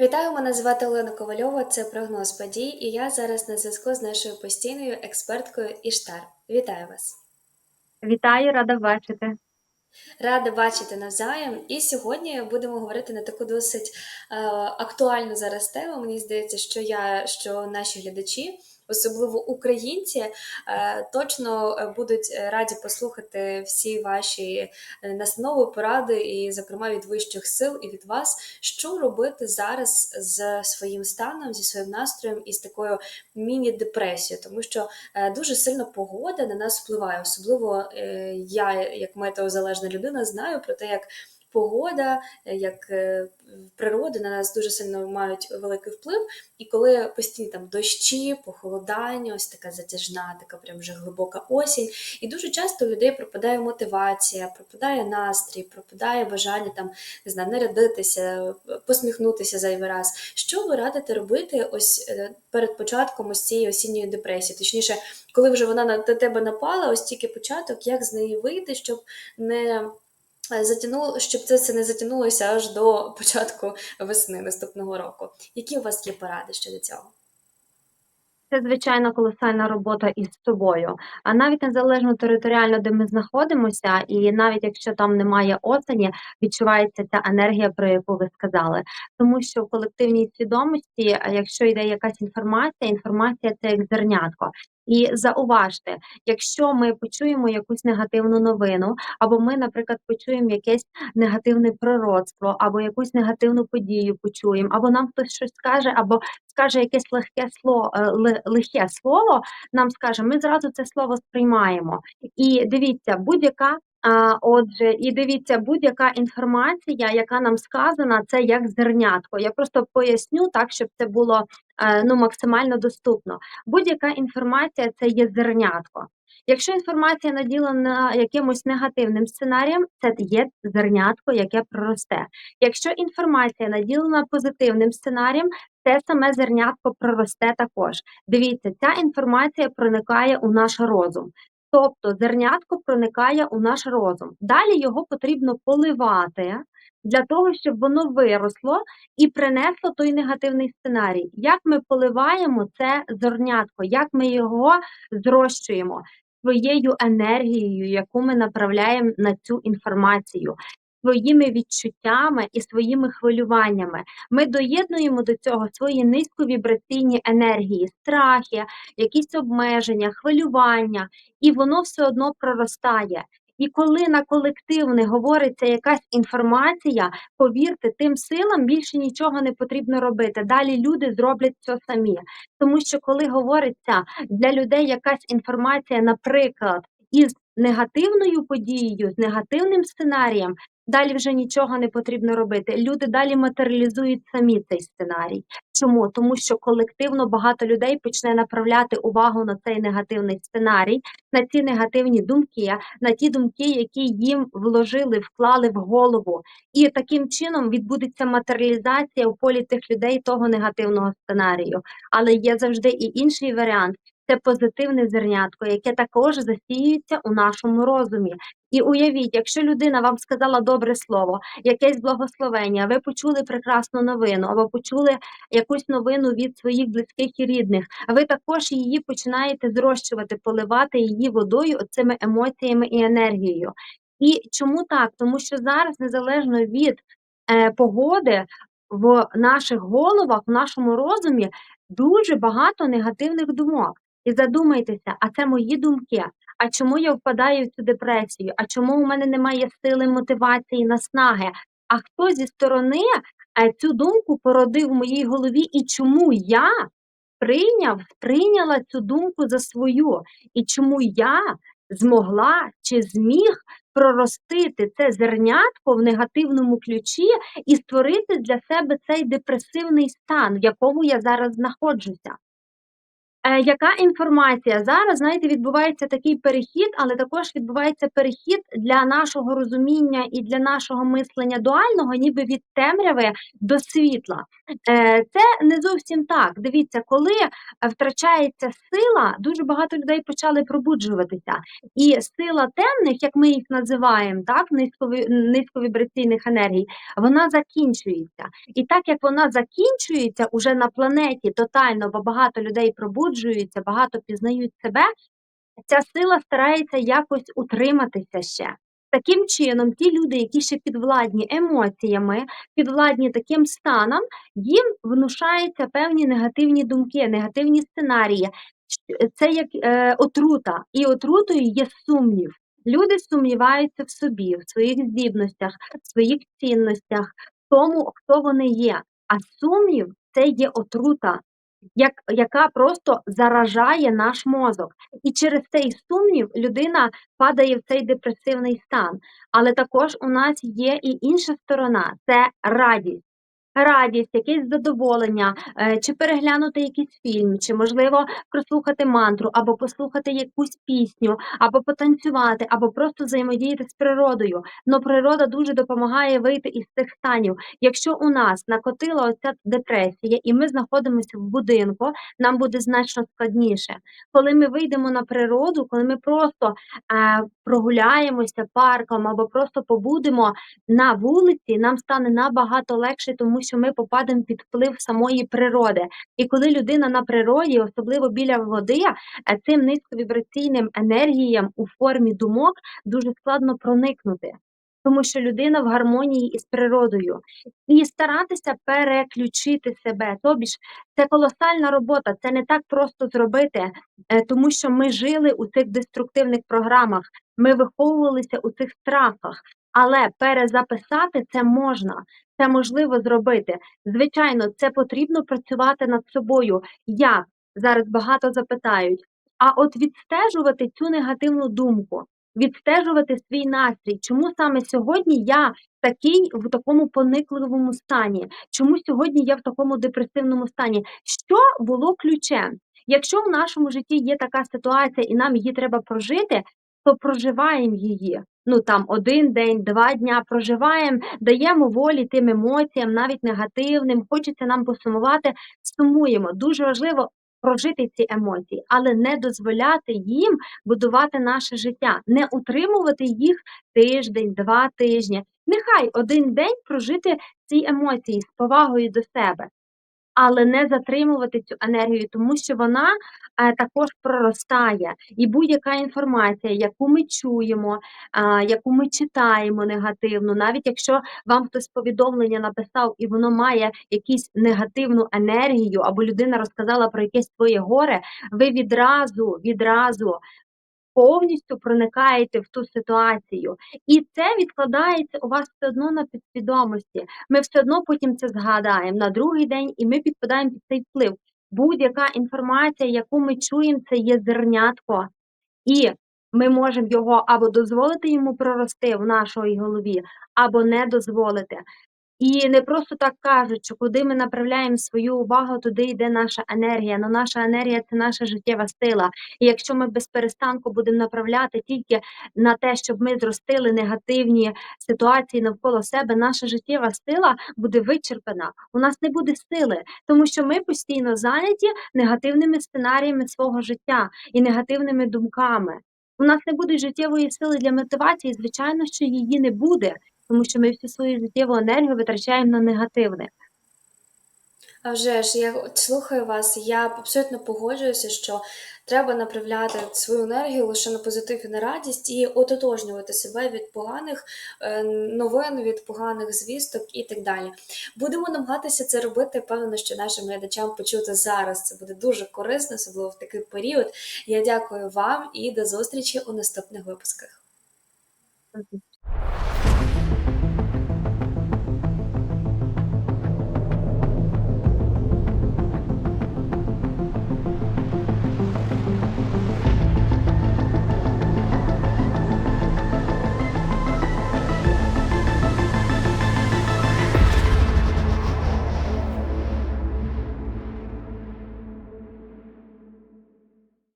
Вітаю, мене звати Олена Ковальова, це прогноз подій, і я зараз на зв'язку з нашою постійною експерткою Іштар. Вітаю вас! Вітаю, рада бачити. Рада бачити навзаєм. І сьогодні будемо говорити на таку досить е, актуальну зараз тему. Мені здається, що я, що наші глядачі, особливо українці, е, точно е, будуть раді послухати всі ваші е, настанови, поради, і, зокрема, від вищих сил і від вас, що робити зараз з своїм станом, зі своїм настроєм і з такою міні-депресією, тому що е, дуже сильно погода на нас впливає. Особливо е, я, як метеозалежна людина, знаю про те, як погода, е, як е, природа на нас дуже сильно мають великий вплив. І коли постійні там дощі, похолодання, ось така затяжна, така прям вже глибока осінь. І дуже часто у людей пропадає мотивація, пропадає настрій, пропадає бажання там не знаю, нарядитися, посміхнутися зайвий раз. Що ви радите робити ось е, перед початком ось цієї осінньої депресії? Точніше, коли вже вона на тебе напала, ось тільки початок, як з неї вийти, щоб не затягнуло, щоб це все не затягнулося аж до початку весни наступного року. Які у вас є поради щодо цього? Це звичайно колосальна робота із собою. А навіть незалежно територіально, де ми знаходимося, і навіть якщо там немає осені, відчувається ця енергія, про яку ви сказали. Тому що в колективній свідомості, якщо йде якась інформація, інформація це як зернятко. І зауважте, якщо ми почуємо якусь негативну новину, або ми, наприклад, почуємо якесь негативне пророцтво, або якусь негативну подію почуємо, або нам хтось щось скаже, або скаже якесь легке слово, лихе слово, нам скаже, ми зразу це слово сприймаємо. І дивіться, будь-яка. А, Отже, і дивіться, будь-яка інформація, яка нам сказана, це як зернятко. Я просто поясню так, щоб це було е, ну максимально доступно. Будь-яка інформація це є зернятко. Якщо інформація наділена якимось негативним сценарієм, це є зернятко, яке проросте. Якщо інформація наділена позитивним сценарієм, те саме зернятко проросте також. Дивіться, ця інформація проникає у наш розум. Тобто зернятко проникає у наш розум. Далі його потрібно поливати для того, щоб воно виросло і принесло той негативний сценарій. Як ми поливаємо це зернятко, як ми його зрощуємо своєю енергією, яку ми направляємо на цю інформацію своїми відчуттями і своїми хвилюваннями. Ми доєднуємо до цього свої низьковібраційні енергії, страхи, якісь обмеження, хвилювання, і воно все одно проростає. І коли на колективне говориться якась інформація, повірте, тим силам більше нічого не потрібно робити. Далі люди зроблять це самі. Тому що коли говориться для людей якась інформація, наприклад, із негативною подією, з негативним сценарієм, Далі вже нічого не потрібно робити. Люди далі матеріалізують самі цей сценарій. Чому? Тому що колективно багато людей почне направляти увагу на цей негативний сценарій, на ці негативні думки, на ті думки, які їм вложили, вклали в голову. І таким чином відбудеться матеріалізація у полі тих людей того негативного сценарію. Але є завжди і інший варіант. Це позитивне зернятко, яке також засіюється у нашому розумі. І уявіть, якщо людина вам сказала добре слово, якесь благословення, ви почули прекрасну новину, або почули якусь новину від своїх близьких і рідних, ви також її починаєте зрощувати, поливати її водою, цими емоціями і енергією. І чому так? Тому що зараз, незалежно від е, погоди, в наших головах, в нашому розумі дуже багато негативних думок. І задумайтеся, а це мої думки. А чому я впадаю в цю депресію? А чому у мене немає сили, мотивації, наснаги? А хто зі сторони е, цю думку породив в моїй голові, і чому я прийняв, прийняла цю думку за свою? І чому я змогла чи зміг проростити це зернятко в негативному ключі і створити для себе цей депресивний стан, в якому я зараз знаходжуся? Е, яка інформація? Зараз, знаєте, відбувається такий перехід, але також відбувається перехід для нашого розуміння і для нашого мислення дуального, ніби від темряви до світла. Е, це не зовсім так. Дивіться, коли е, втрачається сила, дуже багато людей почали пробуджуватися. І сила темних, як ми їх називаємо, так, низькові- низьковібраційних енергій, вона закінчується. І так як вона закінчується уже на планеті тотально, бо багато людей пробуджуються, багато пізнають себе, ця сила старається якось утриматися ще. Таким чином, ті люди, які ще підвладні емоціями, підвладні таким станом, їм внушаються певні негативні думки, негативні сценарії. Це як е, отрута, і отрутою є сумнів. Люди сумніваються в собі, в своїх здібностях, в своїх цінностях, в тому, хто вони є. А сумнів це є отрута, як, яка просто заражає наш мозок. І через цей сумнів людина падає в цей депресивний стан. Але також у нас є і інша сторона це радість. Радість, якесь задоволення, е, чи переглянути якийсь фільм, чи можливо прослухати мантру, або послухати якусь пісню, або потанцювати, або просто взаємодіяти з природою. Но природа дуже допомагає вийти із цих станів. Якщо у нас накотила оця депресія, і ми знаходимося в будинку, нам буде значно складніше. Коли ми вийдемо на природу, коли ми просто е, прогуляємося парком або просто побудемо на вулиці, нам стане набагато легше, тому що ми попадемо під вплив самої природи. І коли людина на природі, особливо біля води, е, цим низьковібраційним енергіям у формі думок дуже складно проникнути. Тому що людина в гармонії із природою, і старатися переключити себе. Тобі ж це колосальна робота, це не так просто зробити, е, тому що ми жили у цих деструктивних програмах, ми виховувалися у цих страхах, але перезаписати це можна, це можливо зробити. Звичайно, це потрібно працювати над собою. Як зараз багато запитають, а от відстежувати цю негативну думку, відстежувати свій настрій, чому саме сьогодні я такий в такому поникливому стані, чому сьогодні я в такому депресивному стані? Що було ключем? Якщо в нашому житті є така ситуація і нам її треба прожити, то проживаємо її. Ну там один день, два дня проживаємо, даємо волі тим емоціям, навіть негативним. Хочеться нам посумувати, сумуємо. Дуже важливо прожити ці емоції, але не дозволяти їм будувати наше життя, не утримувати їх тиждень, два тижні. Нехай один день прожити ці емоції з повагою до себе але не затримувати цю енергію, тому що вона е, також проростає. І будь-яка інформація, яку ми чуємо, яку ми читаємо негативну, навіть якщо вам хтось повідомлення написав і воно має якусь негативну енергію, або людина розказала про якесь своє горе, ви відразу, відразу. Повністю проникаєте в ту ситуацію, і це відкладається у вас все одно на підсвідомості. Ми все одно потім це згадаємо на другий день, і ми підпадаємо під цей вплив. Будь-яка інформація, яку ми чуємо, це є зернятко, і ми можемо його або дозволити йому прорости в нашій голові, або не дозволити. І не просто так кажуть, що куди ми направляємо свою увагу, туди йде наша енергія. Ну наша енергія це наша життєва сила. І якщо ми без перестанку будемо направляти тільки на те, щоб ми зростили негативні ситуації навколо себе, наша життєва сила буде вичерпана. У нас не буде сили, тому що ми постійно зайняті негативними сценаріями свого життя і негативними думками. У нас не буде життєвої сили для мотивації, звичайно, що її не буде тому що ми всю свою життєву енергію витрачаємо на негативне. А вже ж, я от слухаю вас, я абсолютно погоджуюся, що треба направляти свою енергію лише на позитив і на радість і ототожнювати себе від поганих е, новин, від поганих звісток і так далі. Будемо намагатися це робити. Певно, що нашим глядачам почути зараз. Це буде дуже корисно, особливо в такий період. Я дякую вам і до зустрічі у наступних випусках.